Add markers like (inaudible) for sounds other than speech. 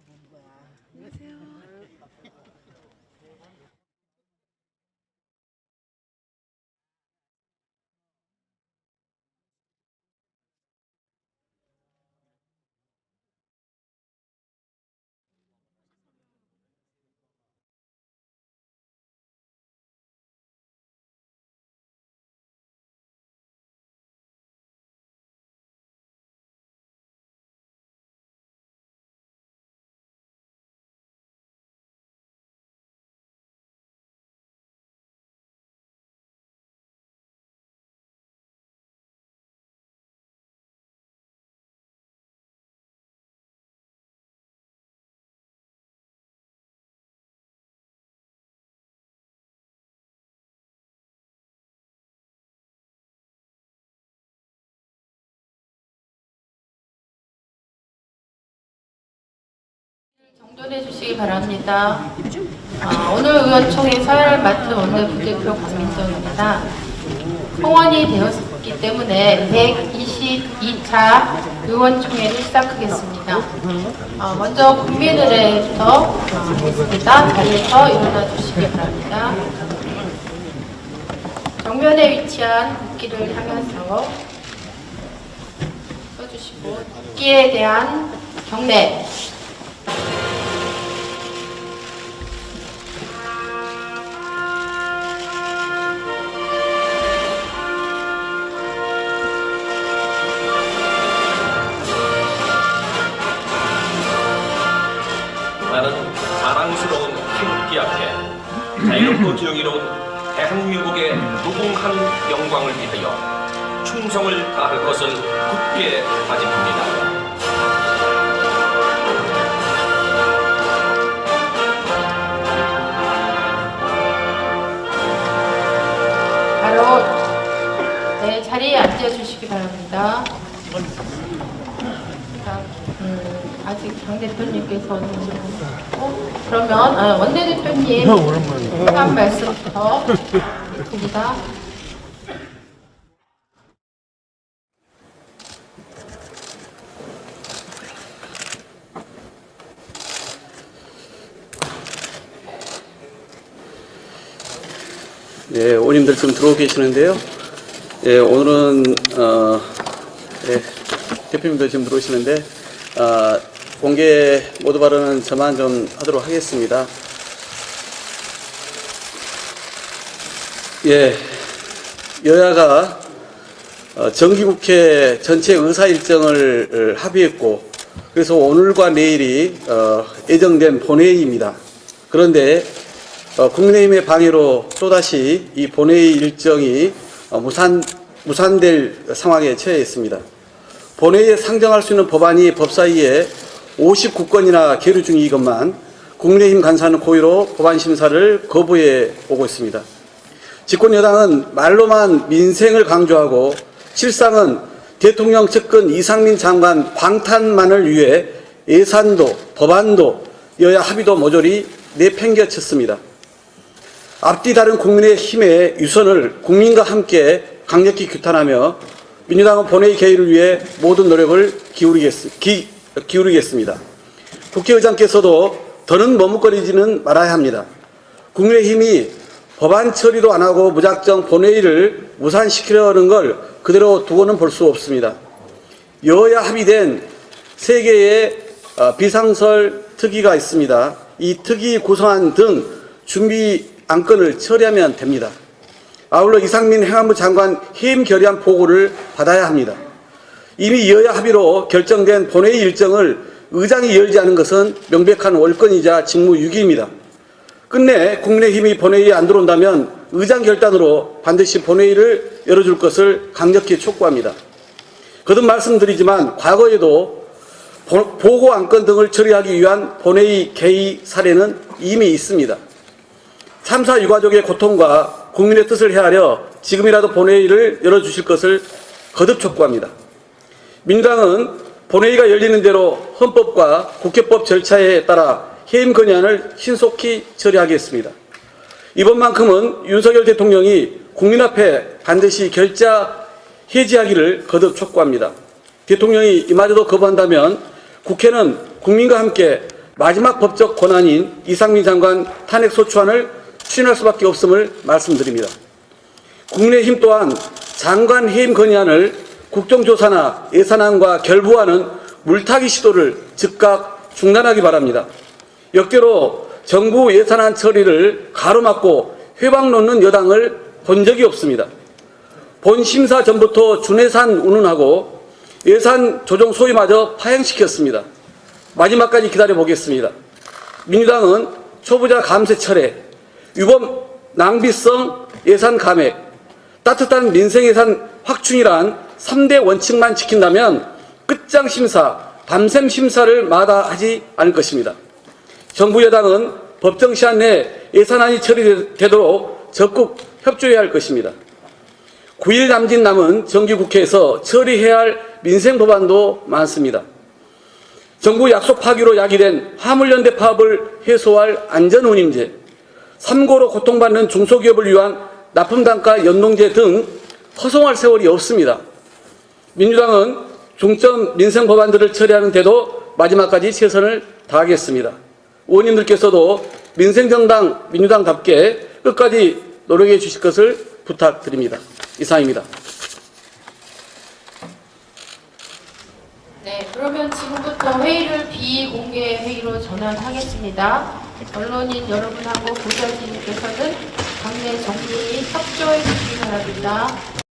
본 거야. 안녕하세요. (laughs) 공돈해 주시기 바랍니다. 아, 오늘 의원총회 사회를 맡은 원내 부대표 박민정입니다. 통원이 되었기 때문에 122차 의원총회를 시작하겠습니다. 아, 먼저 국민의례부터 하겠습니다. 자리에서 일어나 주시기 바랍니다. 정면에 위치한 국기를 향해서 써주시고 국기에 대한 경례 자유롭고 정의로운 대한민국의 무궁한 영광을 위하여 충성을 다할 것을 굳게 다짐합니다. 바로 네, 자리에 앉아주시기 바랍니다. 당 대표님께서는 어, 그러면 아, 원내대표님 한 말씀부터 듣습니다. 예, 의원님들 지금 들어오고 계시는데요. 예, 오늘은 어, 예, 대표님들 지금 들어오시는데 아, 공개 모두 발언은 저만 좀 하도록 하겠습니다. 예, 여야가 어, 정기국회 전체 의사 일정을 어, 합의했고 그래서 오늘과 내일이 어, 예정된 본회의입니다. 그런데 어, 국민의힘의 방해로 또다시 이 본회의 일정이 어, 무산, 무산될 상황에 처해 있습니다. 본회의에 상정할 수 있는 법안이 법사위에 59건이나 계류 중이것만 국민의힘 간사는 고의로 법안 심사를 거부해 오고 있습니다. 집권 여당은 말로만 민생을 강조하고 실상은 대통령 측근 이상민 장관 방탄만을 위해 예산도 법안도 여야 합의도 모조리 내팽개쳤습니다. 앞뒤 다른 국민의 힘의 유선을 국민과 함께 강력히 규탄하며 민주당은 본회의 개의를 위해 모든 노력을 기울이겠, 기, 기울이겠습니다. 국회의장께서도 더는 머뭇거리지는 말아야 합니다. 국민의힘이 법안 처리도 안 하고 무작정 본회의를 무산시키려는 걸 그대로 두고는 볼 수 없습니다. 여야 합의된 세 개의 어, 비상설 특위가 있습니다. 이 특위 구성안 등 준비 안건을 처리하면 됩니다. 아울러 이상민 행안부 장관 해임 결의안 보고를 받아야 합니다. 이미 여야 합의로 결정된 본회의 일정을 의장이 열지 않은 것은 명백한 월권이자 직무유기입니다. 끝내 국민의힘이 본회의에 안 들어온다면 의장 결단으로 반드시 본회의를 열어줄 것을 강력히 촉구합니다. 거듭 말씀드리지만 과거에도 보- 보고 안건 등을 처리하기 위한 본회의 개의 사례는 이미 있습니다. 참사 유가족의 고통과 국민의 뜻을 헤아려 지금이라도 본회의를 열어주실 것을 거듭 촉구합니다. 민주당은 본회의가 열리는 대로 헌법과 국회법 절차에 따라 해임 건의안을 신속히 처리하겠습니다. 이번만큼은 윤석열 대통령이 국민 앞에 반드시 결자 해지하기를 거듭 촉구합니다. 대통령이 이마저도 거부한다면 국회는 국민과 함께 마지막 법적 권한인 이상민 장관 탄핵 소추안을 추진할 수밖에 없음을 말씀드립니다. 국민의힘 또한 장관 해임 건의안을 국정조사나 예산안과 결부하는 물타기 시도를 즉각 중단하기 바랍니다. 역대로 정부 예산안 처리를 가로막고 회방 놓는 여당을 본 적이 없습니다. 본 심사 전부터 준예산 운운하고 예산 조정 소위마저 파행시켰습니다. 마지막까지 기다려 보겠습니다. 민주당은 초부자 감세 철회, 위법 낭비성 예산 감액, 따뜻한 민생 예산 확충이란 3대 원칙만 지킨다면 끝장 심사, 밤샘 심사를 마다하지 않을 것입니다. 정부 여당은 법정 시한 내 예산안이 처리되도록 적극 협조해야 할 것입니다. 9일 남짓 남은 정기국회에서 처리해야 할 민생 법안도 많습니다. 정부 약속 파기로 야기된 화물연대 파업을 해소할 안전운임제, 삼고로 고통받는 중소기업을 위한 납품단가 연동제 등 허송할 세월이 없습니다. 민주당은 중점 민생 법안들을 처리하는 데도 마지막까지 최선을 다하겠습니다. 의원님들께서도 민생정당 민주당답게 끝까지 노력해 주실 것을 부탁드립니다. 이상입니다. 네, 그러면 지금부터 회의를 비공개 회의로 전환하겠습니다. 언론인 여러분하고 보좌진님께서는 당내 정리에 협조해 주시기 바랍니다.